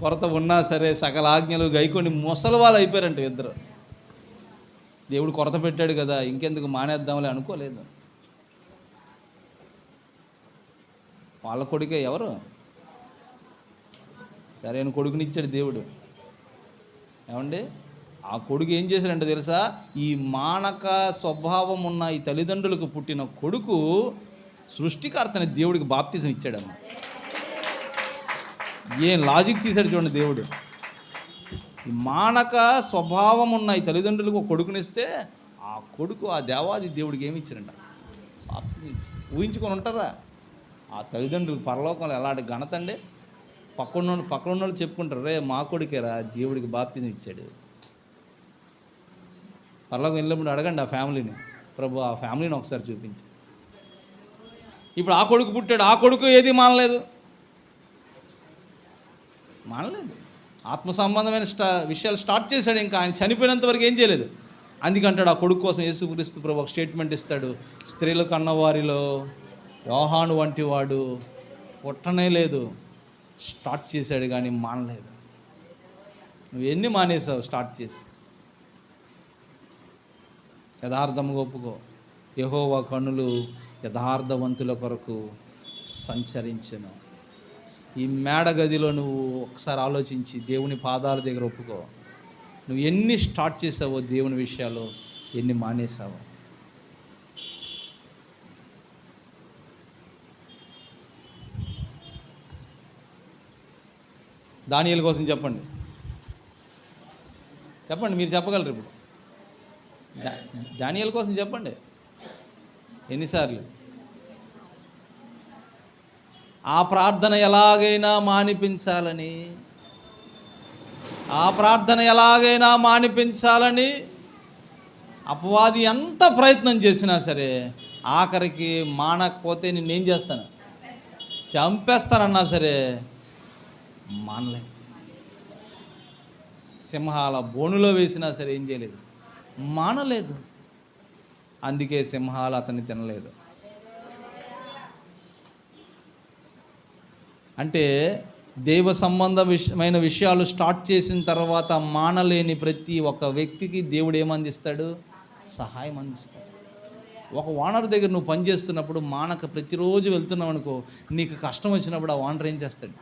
కొరత ఉన్నా సరే సకల ఆజ్ఞలు గైకొని ముసలి వాళ్ళు అయిపోయారంట ఇద్దరు. దేవుడు కొరత పెట్టాడు కదా ఇంకెందుకు మానేద్దాంలే అనుకోలేదు. వాళ్ళ కొడుకే ఎవరు? సరైన కొడుకునిచ్చాడు దేవుడు. ఏమండి? ఆ కొడుకు ఏం చేశాడంటే తెలుసా? ఈ మానక స్వభావం ఉన్న ఈ తల్లిదండ్రులకు పుట్టిన కొడుకు సృష్టికర్తని దేవుడికి బాప్తిజం ఇచ్చాడమ్మా. ఏం లాజిక్ తీశాడు చూడండి దేవుడు. మానక స్వభావం ఉన్న ఈ తల్లిదండ్రులకు ఒక కొడుకునిస్తే ఆ కొడుకు ఆ దేవాది దేవుడికి ఏమి ఇచ్చారంట? ఊహించుకొని ఉంటారా? ఆ తల్లిదండ్రులు పరలోకంలో ఎలాంటి ఘనత అండి? పక్కన పక్కన వాళ్ళు చెప్పుకుంటారు రే మా కొడుకేరా దేవుడికి బాప్తిజం ఇచ్చాడు. పరలోకం వెళ్ళినప్పుడు అడగండి ఆ ఫ్యామిలీని. ప్రభు ఆ ఫ్యామిలీని ఒకసారి చూపించి. ఇప్పుడు ఆ కొడుకు పుట్టాడు ఆ కొడుకు ఏది మానలేదు? మానలేదు. ఆత్మ సంబంధమైన స్టా విషయాలు స్టార్ట్ చేశాడు ఇంకా. ఆయన చనిపోయినంత వరకు ఏం చేయలేదు. అందుకంటాడు ఆ కొడుకు కోసం యేసుక్రీస్తు ప్రభు ఒక స్టేట్మెంట్ ఇస్తాడు. స్త్రీలు కన్నవారిలో యోహాను వంటి వాడు పుట్టనే లేదు. స్టార్ట్ చేశాడు కానీ మానలేదు. నువ్వు ఎన్ని మానేసావు స్టార్ట్ చేసి? యథార్థముగా ఒప్పుకో. యహోవా కన్నులు యథార్థవంతుల కొరకు సంచరించను. ఈ మేడ గదిలో నువ్వు ఒకసారి ఆలోచించి దేవుని పాదాల దగ్గర ఒప్పుకో. నువ్వు ఎన్ని స్టార్ట్ చేసావో దేవుని విషయాలు ఎన్ని మానేసావో. దానియల కోసం చెప్పండి. చెప్పండి మీరు చెప్పగలరు ఇప్పుడు. దానియల కోసం చెప్పండి. ఎన్నిసార్లు? ఆ ప్రార్థన ఎలాగైనా మానిపించాలని ఆ ప్రార్థన ఎలాగైనా మానిపించాలని అపవాది ఎంత ప్రయత్నం చేసినా సరే ఆఖరికి మానకపోతే నేనేం చేస్తాను? చంపేస్తానన్నా సరే మానలే. సింహాల బోనులో వేసినా సరే ఏం చేయలేదు? మానలేదు. అందుకే సింహాలు అతన్ని తినలేదు. అంటే దైవ సంబంధ విషయమైన విషయాలు స్టార్ట్ చేసిన తర్వాత మానలేని ప్రతి ఒక్క వ్యక్తికి దేవుడు ఏమందిస్తాడు? సహాయం అందిస్తాడు. ఒక ఓనర్ దగ్గర నువ్వు పని చేస్తున్నప్పుడు మానక ప్రతిరోజు వెళ్తున్నావు అనుకో నీకు కష్టం వచ్చినప్పుడు ఆ ఓనర్ ఏం చేస్తాడు?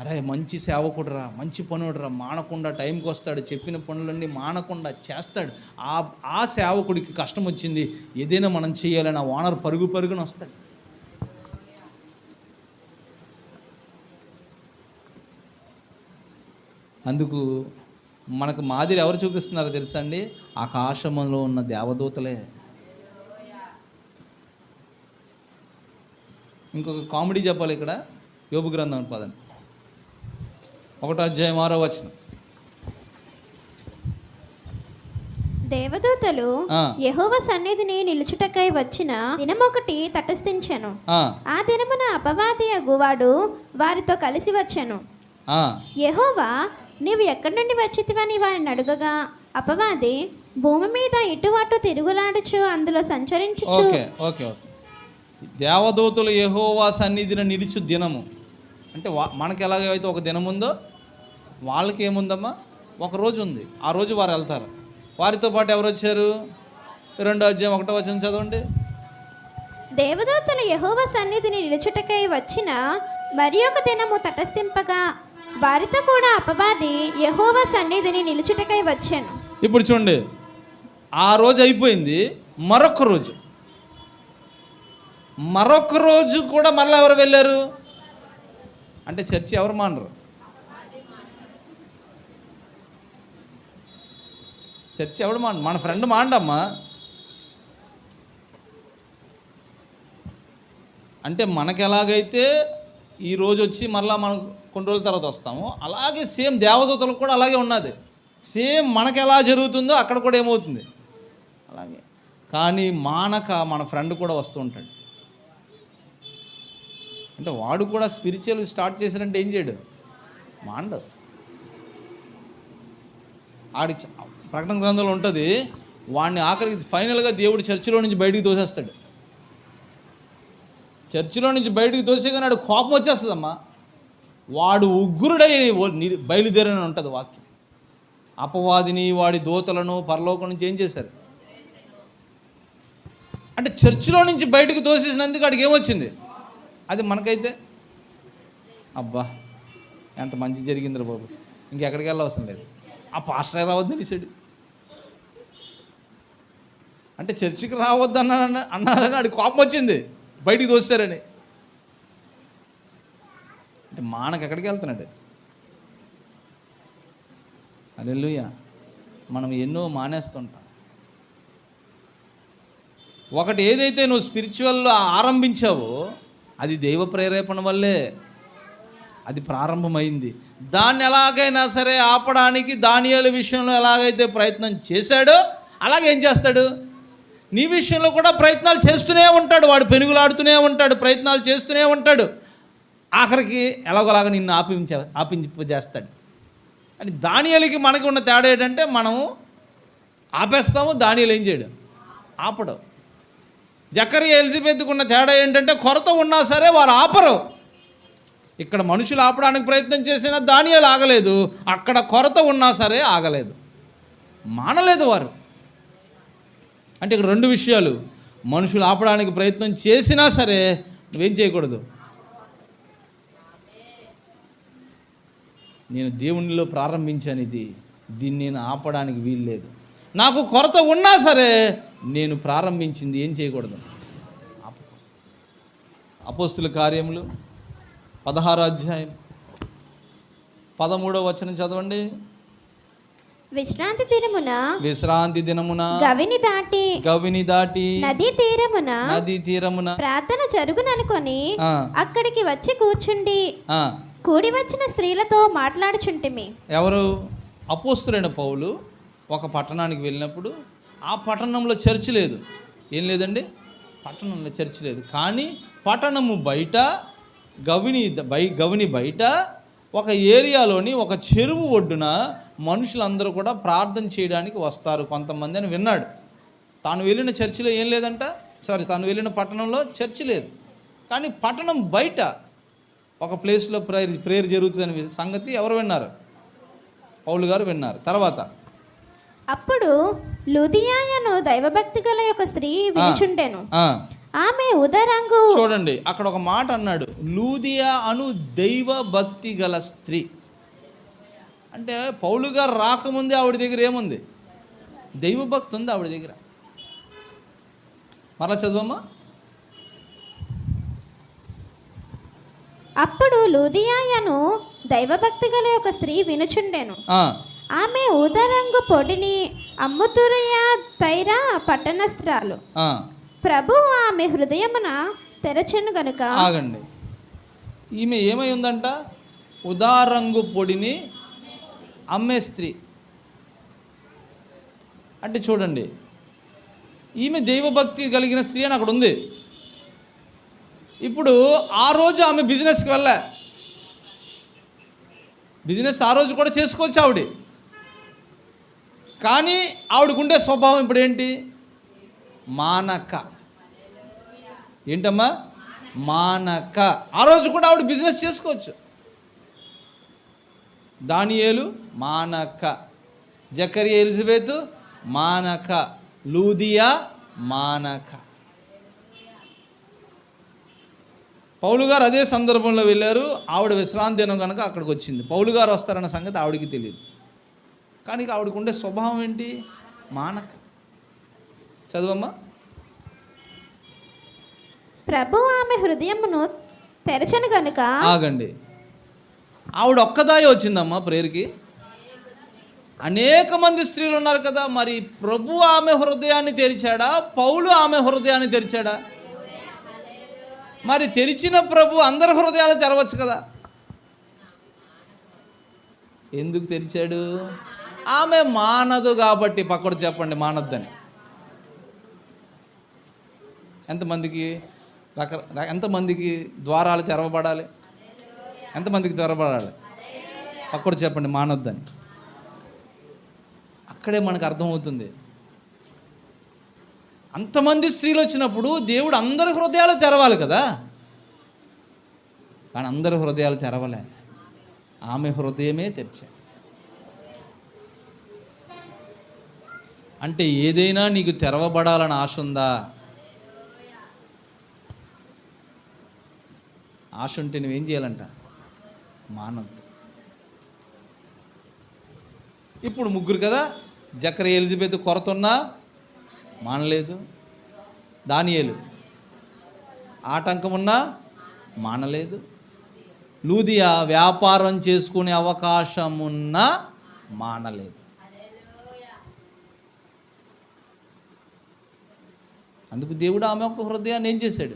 అరే మంచి సేవకుడురా మంచి పనుడురా మానకుండా టైంకి వస్తాడు చెప్పిన పనులన్నీ మానకుండా చేస్తాడు. ఆ ఆ సేవకుడికి కష్టం వచ్చింది ఏదైనా మనం చేయాలని ఆ ఓనర్ పరుగు పరుగున వస్తాడు. అందుకు మనకు మాదిరి ఎవరు చూపిస్తున్నారో తెలుసా అండి? ఆకాశంలో ఉన్న దేవదూతలే. ఇంకొక కామెడీ చెప్పాలి ఇక్కడ. యోబు గ్రంథం పదండి ఒకటో అధ్యాయం ఆరో వచ్చిన దేవదూతలు. యెహోవా సన్నిధిని నిలుచుటకై వచ్చిన దినమొకటి తటస్థించెను. ఆ. దినమున అపవాది అగువాడు వారితో కలిసి వచ్చెను. యెహోవా నీవు ఎక్కడి నుండి వచ్చితివని వారిని అడుగగా అపవాది భూమి మీద ఇటు అటు తిరుగులాడుచు అందులో సంచరించుచు. Okay okay okay. దేవదూతలు యెహోవా సన్నిధిని నిలుచు దినము. అంటే వా మనకి ఎలాగైతే ఒక దినం ఉందో వాళ్ళకి ఏముందమ్మా? ఒక రోజు ఉంది. ఆ రోజు వారు వెళ్తారు. వారితో పాటు ఎవరు వచ్చారు? రెండో అధ్యాయం ఒకటో వచ్చిన చదవండి. దేవదూతలు యెహోవా సన్నిధిని నిలుచుటకై వచ్చిన మరి ఒక దినము తటస్థింపగా వారితో కూడా అపవాది యహోవ సన్నిధిని నిలుచుటకై వచ్చాను. ఇప్పుడు చూడండి ఆ రోజు అయిపోయింది మరొక రోజు. మరొక రోజు కూడా మళ్ళీ ఎవరు వెళ్ళారు? అంటే చర్చి ఎవరు మానరు? చర్చి ఎవడు మాండ మన ఫ్రెండ్ మాండమ్మా. అంటే మనకి ఎలాగైతే ఈ రోజు వచ్చి మళ్ళీ మనం కొన్ని రోజుల తర్వాత వస్తాము. అలాగే సేమ్ దేవదూతలకు కూడా అలాగే ఉన్నది. సేమ్ మనకి ఎలా జరుగుతుందో అక్కడ కూడా ఏమవుతుంది? అలాగే. కానీ మానక మన ఫ్రెండ్ కూడా వస్తూ ఉంటాడు. అంటే వాడు కూడా స్పిరిచువల్ స్టార్ట్ చేసినట్టు ఏం చేయడు? మాండు ఆడి ప్రకటన గ్రంథంలో ఉంటుంది వాడిని ఆఖరికి ఫైనల్గా దేవుడు చర్చిలో నుంచి బయటికి తోసేస్తాడు. చర్చిలో నుంచి బయటికి తోసేగానే ఆడు కోపం వచ్చేస్తుందమ్మా. వాడు ఉగ్రుడై బయలుదేరని ఉంటుంది వాక్యం. అపవాదిని వాడి దూతలను పరలోకం నుంచి ఏం చేశారు? అంటే చర్చిలో నుంచి బయటకు దోసేసినందుకు వాడికి ఏమొచ్చింది? అది మనకైతే? అబ్బా ఎంత మంచి జరిగిందిరా బాబు. ఇంకెక్కడికి వెళ్ళవసరం లేదు ఆ పాస్టర్ రావద్దు తెలిసాడు. అంటే చర్చికి రావద్దు అన్నా అన్నాడని వాడికి కోపం వచ్చింది. బయటికి దోస్తారని అంటే మానకు ఎక్కడికి వెళ్తున్నాడు? అలెలుయ మనం ఎన్నో మానేస్తుంటాం. ఒకటి ఏదైతే నువ్వు స్పిరిచువల్లో ఆరంభించావో అది దైవ ప్రేరేపణ వల్లే అది ప్రారంభమైంది. దాన్ని ఎలాగైనా సరే ఆపడానికి దానియాల విషయంలో ఎలాగైతే ప్రయత్నం చేశాడో అలాగే ఏం చేస్తాడు? నీ విషయంలో కూడా ప్రయత్నాలు చేస్తూనే ఉంటాడు. వాడు పెనుగులాడుతూనే ఉంటాడు ప్రయత్నాలు చేస్తూనే ఉంటాడు. ఆఖరికి ఎలాగోలాగా నిన్ను ఆపించ ఆపించేస్తాడు అని దానియాలకి మనకి ఉన్న తేడా ఏంటంటే మనము ఆపేస్తాము దానియలు ఏం చేయడం? ఆపడం. జకరి ఎలిజబెత్కు ఉన్న తేడా ఏంటంటే కొరత ఉన్నా సరే వారు ఆపరు. ఇక్కడ మనుషులు ఆపడానికి ప్రయత్నం చేసినా దానియాలు ఆగలేదు. అక్కడ కొరత ఉన్నా సరే ఆగలేదు. మానలేదు వారు. అంటే ఇక్కడ రెండు విషయాలు. మనుషులు ఆపడానికి ప్రయత్నం చేసినా సరే నువ్వేం చేయకూడదు. నేను దేవునిలో ప్రారంభించాను ఇది దీన్ని నేను ఆపడానికి వీలు లేదు నాకు కొరత ఉన్నా సరే నేను ప్రారంభించింది ఏం చేయకూడదు. అపోస్తుల కార్యములు పదహారు అధ్యాయం పదమూడవ వచనం చదవండి. విశ్రాంతి తీరమున విశ్రాంతి దినమున గవిని దాటి గవిని దాటి నదీ తీరమున నదీ తీరమున ప్రార్థన జరుగుననుకొని అక్కడికి వచ్చి కూర్చుండి. కూడి వచ్చిన స్త్రీలతో మాట్లాడుచుంటిమి. ఎవరు? అపోస్తులైన పౌలు ఒక పట్టణానికి వెళ్ళినప్పుడు ఆ పట్టణంలో చర్చ్ లేదు. ఏం లేదండి? పట్టణంలో చర్చ్ లేదు. కానీ పట్టణము బయట గవిని బై గవిని బయట ఒక ఏరియాలోని ఒక చెరువు ఒడ్డున మనుషులందరూ కూడా ప్రార్థన చేయడానికి వస్తారు కొంతమంది అని విన్నాడు. తాను వెళ్ళిన చర్చిలో ఏం లేదంట? సారీ తాను వెళ్ళిన పట్టణంలో చర్చ్ లేదు. కానీ పట్టణం బయట ఒక ప్లేస్లో ప్రేయర్ ప్రేయర్ జరుగుతుందని సంగతి ఎవరు విన్నారు? పౌలు గారు విన్నారు. తర్వాత అప్పుడు లుదియాయను దైవభక్తి గల యొక్క స్త్రీ వినుచుండెను. ఆమె ఉదరంగు చూడండి అక్కడ ఒక మాట అన్నాడు. లూదియా అను దైవ భక్తి గల స్త్రీ. అంటే పౌలు గారు రాకముందే ఆవిడ దగ్గర ఏముంది? దైవభక్తి ఉంది ఆవిడ దగ్గర. మరలా చదువమ్మా. అప్పుడు లుదియాయను దైవభక్తి గల యొక్క స్త్రీ వినుచుండెను. ఆమె ఉదరంగు పొడిని అమ్ముతురయ తైరా పట్టణస్త్రాలు ప్రభు ఆమె హృదయమున తెరచెను గనుక. ఆగండి. ఈమె ఏమై ఉందంట? ఉదారంగు పొడిని అమ్మే స్త్రీ. అంటే చూడండి ఈమె దైవభక్తి కలిగిన స్త్రీ అని అక్కడ ఉంది. ఇప్పుడు ఆ రోజు ఆమె బిజినెస్కి వెళ్ళా. బిజినెస్ ఆ రోజు కూడా చేసుకోవచ్చు ఆవిడ. కానీ ఆవిడకుండే స్వభావం ఇప్పుడు ఏంటి? మానక. ఏంటమ్మా? మానక. ఆ రోజు కూడా ఆవిడ బిజినెస్ చేసుకోవచ్చు. దానియేలు మానక. జకరి ఎలిజబెత్ మానక. లూదియా మానక. పౌలు గారు అదే సందర్భంలో వెళ్ళారు. ఆవిడ విశ్రాంతి దినం కనుక అక్కడికి వచ్చింది. పౌలు గారు వస్తారన్న సంగతి ఆవిడకి తెలియదు. కానీ ఆవిడకు ఉండే స్వభావం ఏంటి? మానక. చదువమ్మా. ప్రభు ఆమె హృదయమును తెరచెను గనుక ఆగండి. ఆవిడ ఒక్కదాయి వచ్చిందమ్మా ప్రేయర్కి. అనేక మంది స్త్రీలు ఉన్నారు కదా మరి ప్రభు ఆమె హృదయాన్ని తెరిచాడా? పౌలు ఆమె హృదయాన్ని తెరిచాడా? మరి తెరిచిన ప్రభు అందరి హృదయాలు తెరవచ్చు కదా. ఎందుకు తెరిచాడు? ఆమె మానదు కాబట్టి పక్కడు చెప్పండి మానద్దని. ఎంతమందికి రక ఎంతమందికి ద్వారాలు తెరవబడాలి? ఎంతమందికి తెరవబడాలి? పక్కడు చెప్పండి మానొద్దని. అక్కడే మనకు అర్థమవుతుంది. అంతమంది స్త్రీలు వచ్చినప్పుడు దేవుడు అందరి హృదయాలు తెరవాలి కదా. కానీ అందరి హృదయాలు తెరవలే. ఆమె హృదయమే తెరిచా. అంటే ఏదైనా నీకు తెరవబడాలని ఆశ ఉందా? ఆశ ఉంటే నువ్వేం చేయాలంట? మానద్దు. ఇప్పుడు ముగ్గురు కదా? జక్ర ఎలిజబెత్ కొరతున్నా మానలేదు. దానియలు. ఆటంకమున్నా మానలేదు. లూదియా వ్యాపారం చేసుకునే అవకాశం ఉన్నా మానలేదు. అందుకు దేవుడు ఆమె యొక్క హృదయాన్ని ఏం చేశాడు?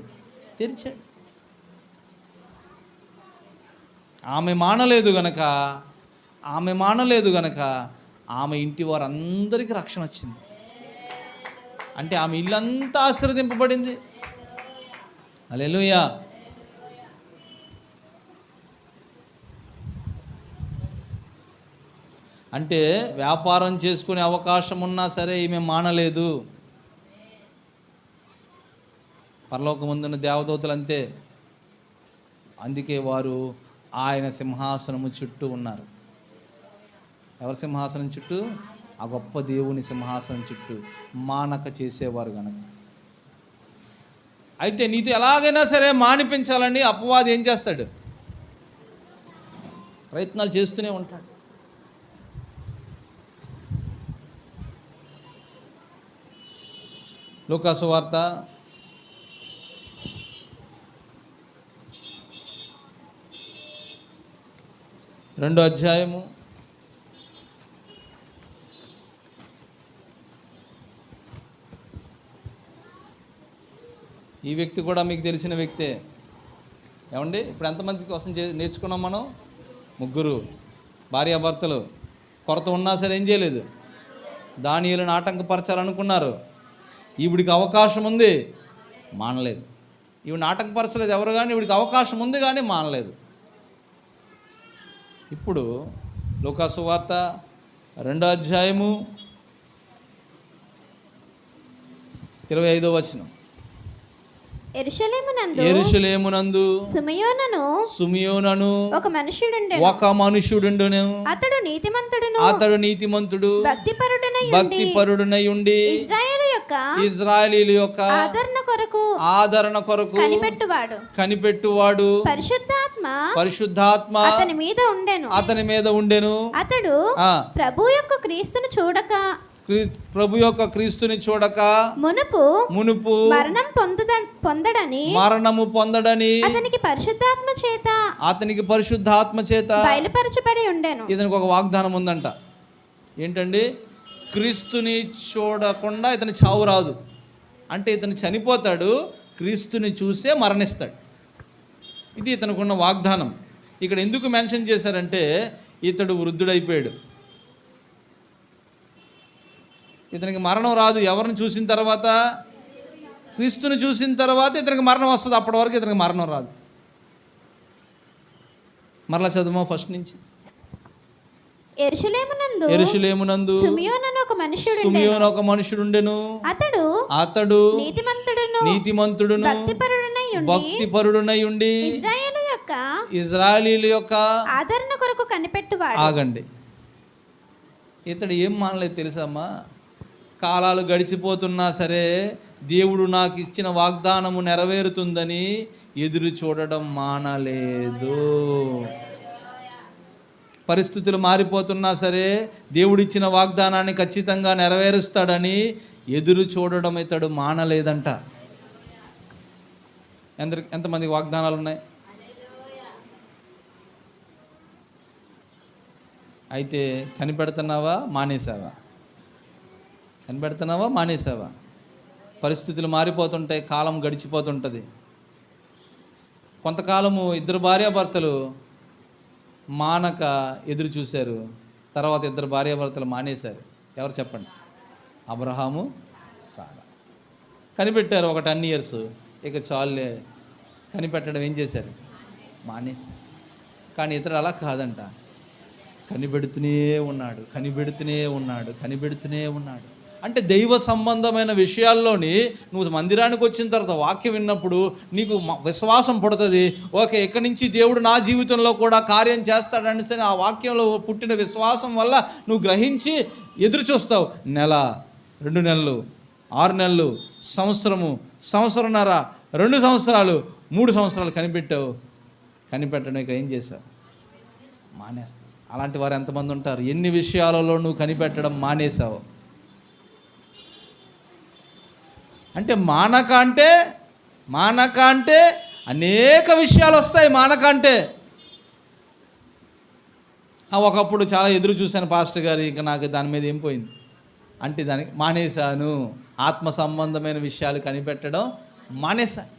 తెరిచాడు. ఆమె మానలేదు గనక ఆమె మానలేదు గనక ఆమె ఇంటి వారందరికీ రక్షణ వచ్చింది. అంటే ఆమె ఇల్లంతా ఆశ్రదింపబడింది అలెలుయా అంటే వ్యాపారం చేసుకునే అవకాశం ఉన్నా సరే ఈమె మానలేదు. పరలోకముందున్న దేవదూతలు అంతే. అందుకే వారు ఆయన సింహాసనము చుట్టూ ఉన్నారు. ఎవరి సింహాసనం చుట్టూ? ఆ గొప్ప దేవుని సింహాసనం చుట్టూ మానక చేసేవారు గనక. అయితే నీతో ఎలాగైనా సరే మానిపించాలని అపవాది ఏం చేస్తాడు? ప్రయత్నాలు చేస్తూనే ఉంటాడు. లూకాసు వార్త రెండో అధ్యాయము ఈ వ్యక్తి కూడా మీకు తెలిసిన వ్యక్తే. ఏమండి? ఇప్పుడు ఎంతమంది కోసం చే నేర్చుకున్నాం మనం? ముగ్గురు. భార్యాభర్తలు. కొరత ఉన్నా సరే ఏం చేయలేదు. దానిలను ఆటంకపరచాలనుకున్నారు. ఈవిడికి అవకాశం ఉంది మానలేదు. ఈవిడ ఆటంకపరచలేదు ఎవరు కానీ ఈవిడికి అవకాశం ఉంది కానీ మానలేదు. ఇప్పుడు లోకాసు వార్త రెండో అధ్యాయము ఇరవై ఐదో వచనం. ఎరుషలేమునందు సుమయోనను సుమియోనను ఒక మనుష్యుడుండెను. ఒక మనుషుడుండును అతడు నీతిమంతుడును. అతడు నీతిమంతుడు. భక్తిపరుడనై భక్తి పరుడునై ఉండి ఇజ్రాయేలు యొక్క ఇజ్రాయలీల యొక్క ఆదరణ కొరకు ఆదరణ కొరకు కనిపెట్టువాడు. కనిపెట్టువాడు. పరిశుద్ధాత్మ పరిశుద్ధాత్మ అతని మీద ఉండెను. అతని మీద ఉండెను. అతడు ప్రభు యొక్క క్రీస్తును చూడక ప్రభు యొక్క క్రీస్తుని చూడక మునుపు మునుపు మరణం పొందద పొందడని మరణము పొందడని అతనికి పరిశుద్ధాత్మ చేత అతనికి పరిశుద్ధాత్మ చేత బయలుపరచబడి ఉండెను. ఇతనికి ఒక వాగ్దానం ఉందంట. ఏంటండి? క్రీస్తుని చూడకుండా ఇతని చావు రాదు. అంటే ఇతను చనిపోతాడు క్రీస్తుని చూసే మరణిస్తాడు. ఇది ఇతనుకున్న వాగ్దానం. ఇక్కడ ఎందుకు మెన్షన్ చేశారంటే ఇతడు వృద్ధుడైపోయాడు. ఇతనికి మరణం రాదు. ఎవరిని చూసిన తర్వాత క్రీస్తుని చూసిన తర్వాత ఇతనికి మరణం వస్తుంది. అప్పటి వరకు ఇతనికి మరణం రాదు. మరలా చదువు ఫస్ట్ నుంచి? ఎరుషలేమునందు సుమియోనను ఒక మనుష్యుడు సుమియోను ఒక మనుషుడుండెను అతడు అతడు నీతిమంతుడును నీతిమంతుడును భక్తిపరుడనై ఉండి భక్తిపరుడునై ఉండి ఇజ్రాయేలు యొక్క ఇజ్రాయలీల యొక్క ఆదరణ కొరకు కనిపెట్టువాడు. ఆగండి. ఇతడు ఏం మానలేదు తెలుసమ్మా కాలాలు గడిచిపోతున్నా సరే దేవుడు నాకు ఇచ్చిన వాగ్దానము నెరవేరుతుందని ఎదురు చూడడం మానలేదు. పరిస్థితులు మారిపోతున్నా సరే దేవుడిచ్చిన వాగ్దానాన్ని ఖచ్చితంగా నెరవేరుస్తాడని ఎదురు చూడడం ఇతడు మానలేదంట. ఎంత ఎంతమందికి వాగ్దానాలు ఉన్నాయి? అయితే కనిపెడుతున్నావా? మానేసావా కనిపెడుతున్నావా మానేసావా? పరిస్థితులు మారిపోతుంటాయి కాలం గడిచిపోతుంటుంది. కొంతకాలము ఇద్దరు భార్యాభర్తలు మానక ఎదురు చూశారు తర్వాత ఇద్దరు భార్యాభర్తలు మానేశారు. ఎవరు చెప్పండి? అబ్రహాము సారా. కనిపెట్టారు ఒక టెన్ ఇయర్స్ ఇక చాలులే. కనిపెట్టడం ఏం చేశారు? మానేశారు. కానీ ఇతడు అలా కాదంట. కనిపెడుతూనే ఉన్నాడు కనిపెడుతూనే ఉన్నాడు కనిపెడుతూనే ఉన్నాడు. అంటే దైవ సంబంధమైన విషయాల్లోని నువ్వు మందిరానికి వచ్చిన తర్వాత వాక్యం విన్నప్పుడు నీకు విశ్వాసం పుడుతుంది. ఓకే ఇక్కడి నుంచి దేవుడు నా జీవితంలో కూడా కార్యం చేస్తాడని ఆ వాక్యంలో పుట్టిన విశ్వాసం వల్ల నువ్వు గ్రహించి ఎదురు చూస్తావు. నెల రెండు నెలలు ఆరు నెలలు సంవత్సరము సంవత్సరంన్నర రెండు సంవత్సరాలు మూడు సంవత్సరాలు కనిపెట్టావు. కనిపెట్టడం ఇక్కడ ఏం చేశావు? మానేస్తావు. అలాంటి వారు ఎంతమంది ఉంటారు? ఎన్ని విషయాలలో నువ్వు కనిపెట్టడం మానేశావు? అంటే మానక అంటే మానక అంటే అనేక విషయాలు వస్తాయి మానక అంటే ఒకప్పుడు చాలా ఎదురు చూశాను పాస్టర్ గారు ఇంకా నాకు దాని మీద ఏం పోయింది? అంటే దానికి మానేశాను. ఆత్మ సంబంధమైన విషయాలు కనిపెట్టడం మానేశాను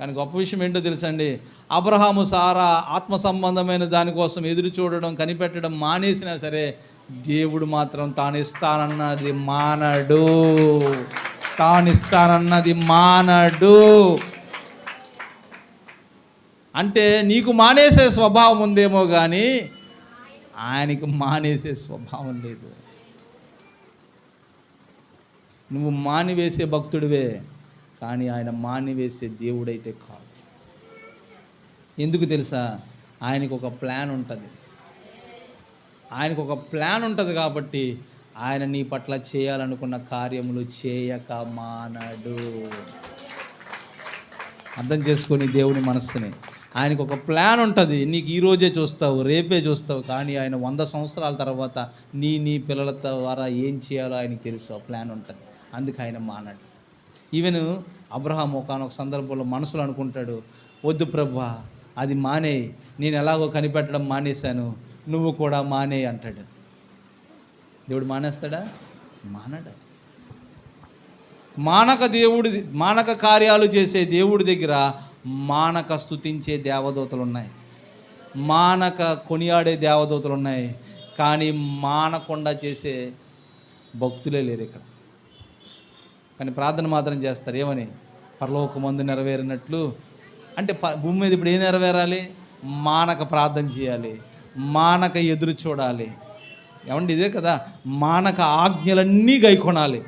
కానీ గొప్ప విషయం ఏంటో తెలుసండి? అబ్రహాము సారా ఆత్మ సంబంధమైన దానికోసం ఎదురు చూడడం కనిపెట్టడం మానేసినా సరే దేవుడు మాత్రం తాను ఇస్తానన్నది మానడు. తాను ఇస్తానన్నది మానడు. అంటే నీకు మానేసే స్వభావం ఉందేమో కానీ ఆయనకి మానేసే స్వభావం లేదు. నువ్వు మానివేసే భక్తుడివే. కానీ ఆయన మానివేసే దేవుడైతే కాదు. ఎందుకు తెలుసా? ఆయనకు ఒక ప్లాన్ ఉంటుంది. ఆయనకు ఒక ప్లాన్ ఉంటుంది కాబట్టి ఆయన నీ పట్ల చేయాలనుకున్న కార్యములు చేయక మానడు. అర్థం చేసుకొని దేవుని మనస్సుని. ఆయనకు ఒక ప్లాన్ ఉంటుంది. నీకు ఈరోజే చూస్తావు రేపే చూస్తావు కానీ ఆయన వంద సంవత్సరాల తర్వాత నీ నీ పిల్లల ద్వారా ఏం చేయాలో ఆయనకి తెలుసు. ఆ ప్లాన్ ఉంటుంది. అందుకు ఆయన మానడు. ఈవెన్ అబ్రహాం ఒకనొక సందర్భంలో మనసులో అనుకుంటాడు వద్దు ప్రభా అది మానే నేను ఎలాగో కనిపెట్టడం మానేశాను. నువ్వు కూడా మానే అంటాడు. దేవుడు మానేస్తాడా? మానడు. మానక దేవుడి మానక కార్యాలు చేసే దేవుడి దగ్గర మానక స్థుతించే దేవదూతలు ఉన్నాయి. మానక కొనియాడే దేవదూతలు ఉన్నాయి. కానీ మానకుండా చేసే భక్తులే లేరు ఇక్కడ. కానీ ప్రార్థన మాత్రం చేస్తారు. ఏమని? పరలోకమందు నెరవేరినట్లు. అంటే ప భూమి మీద ఇప్పుడు ఏం నెరవేరాలి? మానక ప్రార్థన చేయాలి. మానక ఎదురు చూడాలి. ఏమండి ఇదే కదా? మానక ఆజ్ఞలన్నీ గైకొనాలి.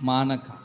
మానక